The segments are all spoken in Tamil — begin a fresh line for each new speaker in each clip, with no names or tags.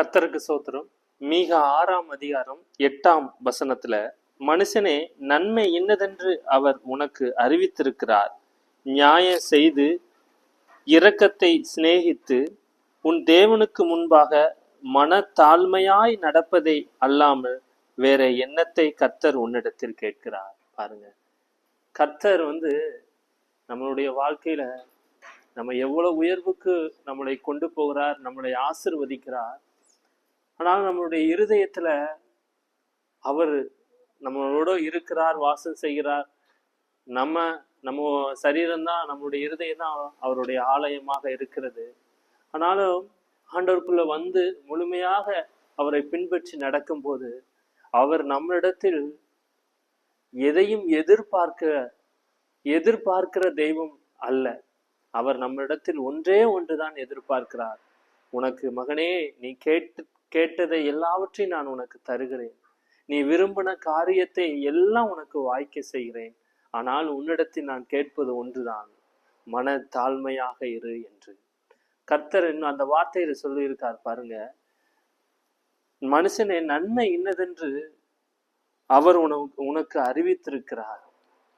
கர்த்தருக்கு சோத்திரம். மிக ஆறாம் அதிகாரம் எட்டாம் வசனத்துல மனுஷனே நன்மை இன்னதென்று அவர் உனக்கு அறிவித்திருக்கிறார். நியாயம் செய்து இரக்கத்தை சிநேகித்து உன் தேவனுக்கு முன்பாக மனத்தாழ்மையாய் நடப்பதை அல்லாமல் வேற எண்ணத்தை கர்த்தர் உன்னிடத்தில் கேட்கிறார். பாருங்க. கர்த்தர் வந்து நம்மளுடைய வாழ்க்கையில நம்ம எவ்வளவு உயர்வுக்கு நம்மளை கொண்டு போகிறார் நம்மளை ஆசிர்வதிக்கிறார் ஆனால் நம்மளுடைய இருதயத்துல அவர் நம்மளோட இருக்கிறார் வாசம் செய்கிறார். நம்ம நம்ம சரீரம்தான் நம்மளுடைய இருதயம் தான் அவருடைய ஆலயமாக இருக்கிறது. ஆனாலும் ஆண்டவருக்குள்ள வந்து முழுமையாக அவரை பின்பற்றி நடக்கும்போது அவர் நம்மளிடத்தில் எதையும் எதிர்பார்க்க எதிர்பார்க்கிற தெய்வம் அல்ல. அவர் நம்மளிடத்தில் ஒன்றே ஒன்றுதான் எதிர்பார்க்கிறார். உனக்கு மகனே நீ கேட்டு கேட்டதை எல்லாவற்றையும் நான் உனக்கு தருகிறேன். நீ விரும்பின காரியத்தை எல்லாம் உனக்கு வாய்க்க செய்கிறேன். ஆனால் உன்னிடத்தில் நான் கேட்பது ஒன்றுதான். மன தாழ்மையாக இரு என்று. கர்த்தர் இன்னும் அந்த வார்த்தையில சொல்லியிருக்கார் பாருங்க. மனுஷனே நன்மை இன்னதென்று அவர் உனக்கு உனக்கு அறிவித்திருக்கிறார்.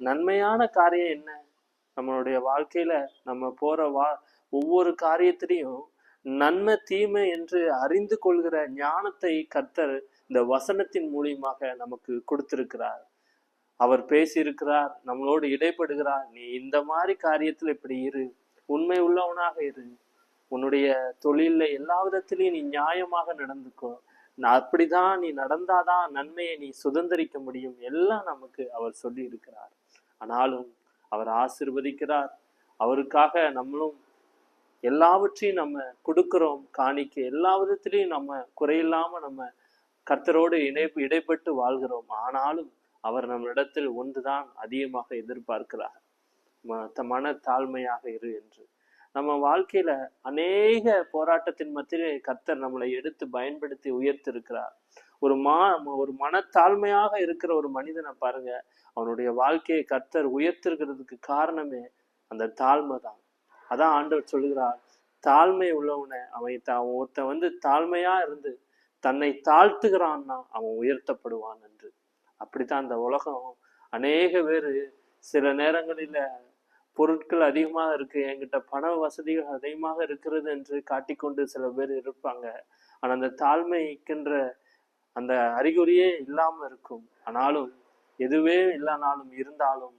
நன்மையான காரியம் என்ன? நம்மளுடைய வாழ்க்கையில நம்ம போற வா ஒவ்வொரு காரியத்திலையும் நன்மை தீமை என்று அறிந்து கொள்கிற ஞானத்தை கர்த்தர் இந்த வசனத்தின் மூலியமாக நமக்கு கொடுத்திருக்கிறார். அவர் பேசியிருக்கிறார் நம்மளோடு இடைப்படுகிறார். நீ இந்த மாதிரி காரியத்தில் இப்படி இரு. உண்மை உள்ளவனாக இரு. உன்னுடைய தொழிலில் எல்லா விதத்திலையும் நீ நியாயமாக நடந்துக்கோ. நான் அப்படிதான் நீ நடந்தாதான் நன்மையை நீ சுதந்திரிக்க முடியும் எல்லாம் நமக்கு அவர் சொல்லி இருக்கிறார் ஆனாலும் அவர் ஆசிர்வதிக்கிறார். அவருக்காக நம்மளும் எல்லாவற்றையும் நம்ம கொடுக்குறோம் காணிக்க எல்லா விதத்திலையும் நம்ம குறையில்லாம நம்ம கர்த்தரோடு இணை இடைப்பட்டு வாழ்கிறோம். ஆனாலும் அவர் நம்மிடத்தில் ஒன்றுதான் அதிகமாக எதிர்பார்க்கிறார். மன தாழ்மையாக இரு என்று. நம்ம வாழ்க்கையில அநேக போராட்டத்தின் மத்தியிலே கர்த்தர் நம்மளை எடுத்து பயன்படுத்தி உயர்த்திருக்கிறார். ஒரு மா ஒரு மனத்தாழ்மையாக இருக்கிற ஒரு மனிதனை பாருங்க. அவனுடைய வாழ்க்கையை கர்த்தர் உயர்த்திருக்கிறதுக்கு காரணமே அந்த தாழ்மை தான். அதான் ஆண்டவர் சொல்லுகிறார் தாழ்மை உள்ளவனை அவன் அவன் ஒருத்தன் வந்து தாழ்மையா இருந்து தன்னை தாழ்த்துகிறான்னா அவன் உயர்த்தப்படுவான் என்று. அப்படித்தான் அந்த உலகம். அநேக பேர் சில நேரங்களில பொருட்கள் அதிகமாக இருக்கு என்கிட்ட பண வசதிகள் அதிகமாக இருக்கிறது என்று காட்டிக்கொண்டு சில பேர் இருப்பாங்க. ஆனால் அந்த தாழ்மைக்கின்ற அந்த அறிகுறியே இல்லாமல் இருக்கும். ஆனாலும் எதுவே இல்லைனாலும் இருந்தாலும்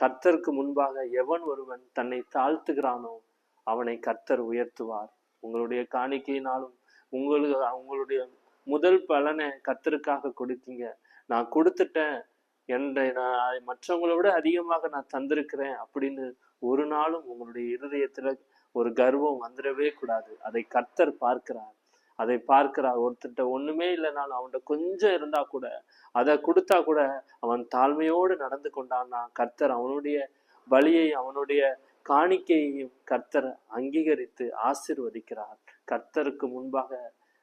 கர்த்தருக்கு முன்பாக எவன் ஒருவன் தன்னை தாழ்த்துகிறானோ அவனை கர்த்தர் உயர்த்துவார். உங்களுடைய காணிக்கையினாலும் உங்களுக்கு உங்களுடைய முதல் பலனை கர்த்தருக்காக கொடுத்தீங்க. நான் கொடுத்துட்டேன். என்ற நான் மற்றவங்களை விட அதிகமாக நான் தந்திருக்கிறேன் அப்படின்னு ஒரு நாளும் உங்களுடைய இருதயத்துல ஒரு கர்வம் வந்துடவே கூடாது. அதை கர்த்தர் பார்க்கிறார். அதை பார்க்கிறார். ஒருத்தட்ட ஒண்ணுமே இல்லைனாலும் அவன்கிட்ட கொஞ்சம் இருந்தா கூட அதை கொடுத்தா கூட அவன் தாழ்மையோடு நடந்து கொண்டான்னா கர்த்தர் அவனுடைய பலியை அவனுடைய காணிக்கையையும் கர்த்தர் அங்கீகரித்து ஆசிர்வதிக்கிறார். கர்த்தருக்கு முன்பாக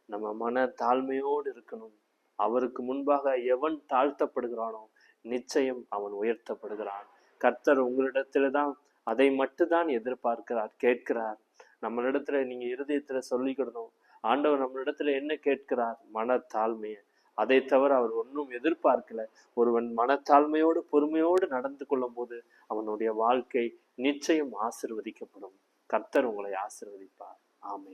நம்ம மன தாழ்மையோடு இருக்கணும். அவருக்கு முன்பாக எவன் தாழ்த்தப்படுகிறானோ நிச்சயம் அவன் உயர்த்தப்படுகிறான். கர்த்தர் உங்களிடத்துல தான் அதை மட்டும்தான் எதிர்பார்க்கிறார் கேட்கிறார். நம்மளிடத்துல நீங்க இருதயத்துல சொல்லிக்கிடணும் ஆண்டவர் நம்மளிடத்துல என்ன கேட்கிறார்? மனத்தாழ்மையை. அதை தவிர அவர் ஒன்றும் எதிர்பார்க்கல. ஒருவன் மனத்தாழ்மையோடு பொறுமையோடு நடந்து கொள்ளும் போது அவனுடைய வாழ்க்கை நிச்சயம் ஆசிர்வதிக்கப்படும். கர்த்தர் உங்களை ஆசிர்வதிப்பார். ஆமை